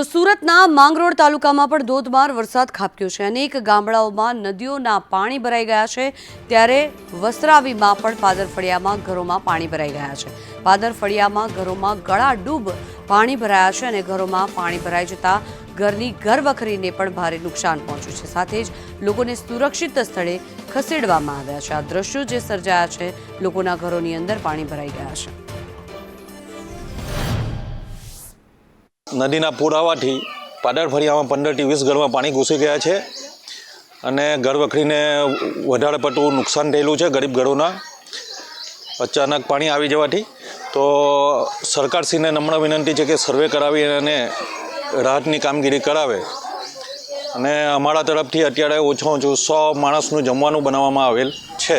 તો સુરતના માંગરોળ તાલુકામાં પણ ધોધમાર વરસાદ ખાબક્યો છે. અનેક ગામડાઓમાં નદીઓના પાણી ભરાઈ ગયા છે. ત્યારે વસ્ત્રાવીમાં પણ પાદરફળિયામાં ઘરોમાં પાણી ભરાઈ ગયા છે. પાદરફળિયામાં ઘરોમાં ગળા ડૂબ પાણી ભરાયા છે અને ઘરોમાં પાણી ભરાઈ જતા ઘરની ઘરવખરીને પણ ભારે નુકસાન પહોંચ્યું છે. સાથે જ લોકોને સુરક્ષિત સ્થળે ખસેડવામાં આવ્યા છે. આ દ્રશ્યો જે સર્જાયા છે, લોકોના ઘરોની અંદર પાણી ભરાઈ ગયા છે. નદીના પૂર આવવાથી પાદર ફળિયામાં પંદરથી વીસ ઘરમાં પાણી ઘૂસી ગયા છે અને ઘર વખરીને વધારે પડતું નુકસાન થયેલું છે ગરીબ ઘરોના. અચાનક પાણી આવી જવાથી તો સરકારશ્રીને નમ્ર વિનંતી છે કે સર્વે કરાવી અને રાહતની કામગીરી કરાવે. અને અમારા તરફથી અત્યારે ઓછું ઓછું સો માણસનું જમવાનું બનાવવામાં આવેલ છે.